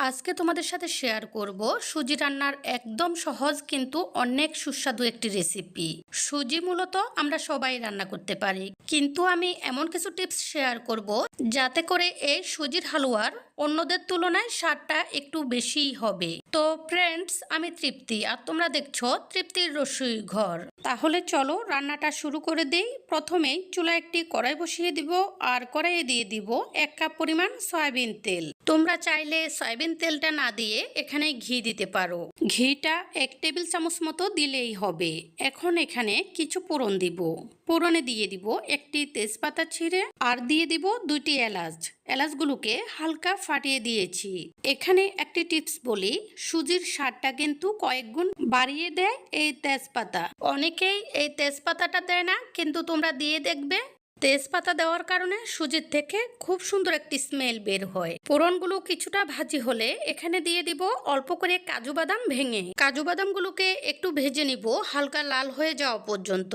আজকে তোমাদের সাথে শেয়ার করব সুজি রান্নার একদম সহজ কিন্তু অনেক সুস্বাদু একটি রেসিপি সুজি মূলত আমরা সবাই রান্না করতে পারি। কিন্তু আমি এমন কিছু টিপস শেয়ার করব যাতে করে এই সুজির হালুয়ার অন্যদের তুলনায় স্বাদটা একটু বেশিই হবে। তো ফ্রেন্ডস আমি তৃপ্তি, আর তোমরা দেখছ তৃপ্তির রসুই ঘর। তাহলে চলো রান্নাটা শুরু করে দেই। প্রথমেই চুলা একটি কড়াই বসিয়ে দিব, আর কড়াইয়ে দিয়ে দিব এক কাপ পরিমাণ সয়াবিন তেল। তোমরা চাইলে সয়াবিন তেলটা না দিয়ে এখানে ঘি দিতে পারো। ঘিটা এক টেবিল চামচ মতো দিলেই হবে। এখন এখানে কিছু পোড়ন দিব। পোড়নে দিয়ে দিব একটি তেজপাতা ছিঁড়ে, আর দিয়ে দিব দুইটি এলাচ, এলাচগুলোকে হালকা ফাটিয়ে দিয়েছি। এখানে একটি টিপস বলি, সুজির স্বাদটা কিন্তু কয়েক গুণ বাড়িয়ে দেয় এই তেজপাতা। অনেকেই এই তেজপাতাটা দেয় না, কিন্তু তোমরা দিয়ে দেখবে তেজপাতা দেওয়ার কারণে সুজির থেকে খুব সুন্দর একটি স্মেল বের হয়। ফোড়নগুলো কিছুটা ভাজি হলে এখানে দিয়ে দিব অল্প করে কাজু বাদাম ভেঙে। কাজু বাদামগুলোকে একটু ভেজে নিব, হালকা লাল হয়ে যাওয়া পর্যন্ত।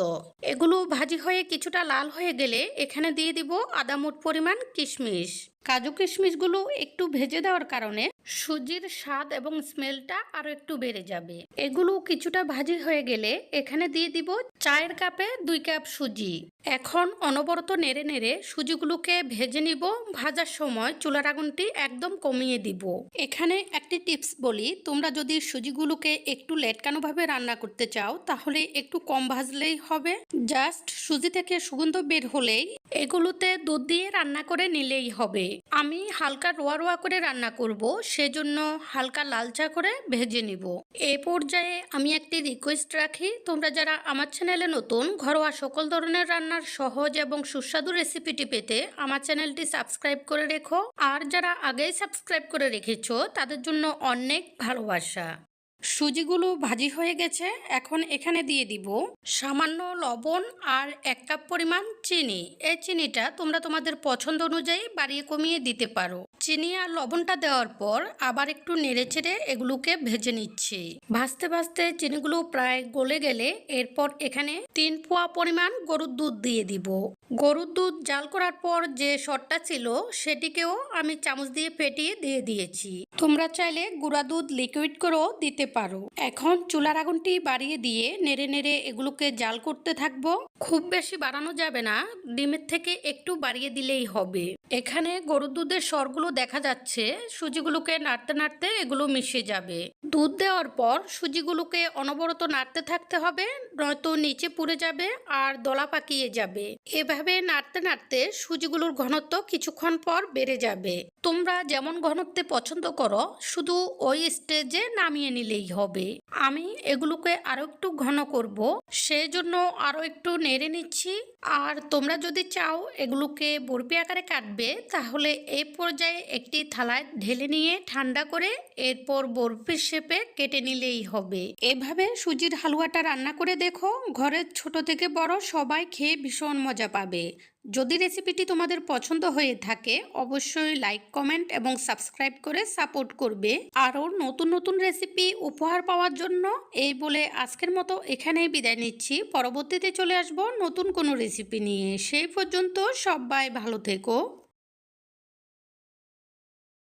এগুলো ভাজি হয়ে কিছুটা লাল হয়ে গেলে এখানে দিয়ে দিব আদামুট পরিমাণ কিশমিশ। কাজু কিশমিশগুলো একটু ভেজে দেওয়ার কারণে সুজির স্বাদ এবং স্মেলটা আরও একটু বেড়ে যাবে। এগুলো কিছুটা ভাজি হয়ে গেলে এখানে দিয়ে দিব চায়ের কাপে দুই কাপ সুজি। এখন অনবরত নেড়ে নেড়ে সুজিগুলোকে ভেজে নিব। ভাজার সময় চুলার আগুনটি একদম কমিয়ে দিব। এখানে একটি টিপস বলি, তোমরা যদি সুজিগুলোকে একটু লেটকানোভাবে রান্না করতে চাও, তাহলে একটু কম ভাজলেই হবে। জাস্ট সুজি থেকে সুগন্ধ বের হলেই এগুলোতে দুধ দিয়ে রান্না করে নিলেই হবে। আমি হালকা রোয়া রোয়া করে রান্না করব, সেজন্য হালকা লালচা করে ভেজে নিব। এ পর্যায়ে আমি একটি রিকোয়েস্ট রাখি, তোমরা যারা আমার চ্যানেলে নতুন, ঘরোয়া সকল ধরনের রান্নার সহজ এবং সুস্বাদু রেসিপিটি পেতে আমার চ্যানেলটি সাবস্ক্রাইব করে রেখো। আর যারা আগেই সাবস্ক্রাইব করে রেখেছো, তাদের জন্য অনেক ভালোবাসা। সুজিগুলো ভাজি হয়ে গেছে। এখন এখানে দিয়ে দিব সামান্য লবণ আর এক কাপ পরিমাণ চিনি। এই চিনিটা তোমরা তোমাদের পছন্দ অনুযায়ী বাড়িয়ে কমিয়ে দিতে পারো। চিনি আর লবণটা দেওয়ার পর আবার একটু নেড়ে চেড়ে এগুলোকে ভেজে নিচ্ছি। ভাজতে ভাজতে চিনিগুলো প্রায় গলে গেলে এরপর এখানে তিন পোয়া পরিমাণ গরুর দুধ দিয়ে দিব। গরুর দুধ জাল করার পর যে শটটা ছিল সেটিকেও আমি চামচ দিয়ে ফেটিয়ে দিয়ে দিয়েছি। তোমরা চাইলে গুঁড়া দুধ লিকুইড করেও দিতে পারো। এখন চুলার আগুনটি বাড়িয়ে দিয়ে নেড়ে নেড়ে এগুলোকে জাল করতে থাকব। খুব বেশি বাড়ানো যাবে না, ডিমের থেকে একটু বাড়িয়ে দিলেই হবে। এখানে গরুর দুধের স্বরগুলো দেখা যাচ্ছে, সুজিগুলোকে নাড়তে নাড়তে এগুলো মিশে যাবে। দুধ দেওয়ার পর সুজিগুলোকে অনবরত নাড়তে থাকতে হবে, নয়তো নিচে পুড়ে যাবে আর দলা পাকিয়ে যাবে। এভাবে নাড়তে নাড়তে সুজিগুলোর ঘনত্ব কিছুক্ষণ পর বেড়ে যাবে। তোমরা যেমন ঘনত্বে পছন্দ করো, শুধু ওই স্টেজে নামিয়ে নিলেই হবে। আমি এগুলোকে আরও একটু ঘন করব সেই জন্য আরও একটু নেড়ে নিচ্ছি। আর তোমরা যদি চাও এগুলোকে বরফি আকারে কাটবে, তাহলে এই পর্যায়ে একটি থালায় ঢেলে নিয়ে ঠান্ডা করে এরপর বরফির শেপে কেটে নিলেই হবে। এভাবে সুজির হালুয়াটা রান্না করে দেখো, ঘরের ছোট থেকে বড় সবাই খেয়ে ভীষণ মজা পাবে। যদি রেসিপিটি তোমাদের পছন্দ হয়ে থাকে, অবশ্যই লাইক কমেন্ট এবং সাবস্ক্রাইব করে সাপোর্ট করবে। আরও নতুন নতুন রেসিপি উপহার পাওয়ার জন্য এই বলে আজকের মতো এখানেই বিদায় নিচ্ছি। পরবর্তীতে চলে আসব নতুন কোনো রেসিপি নিয়ে। সেই পর্যন্ত সবাই ভালো থেকো।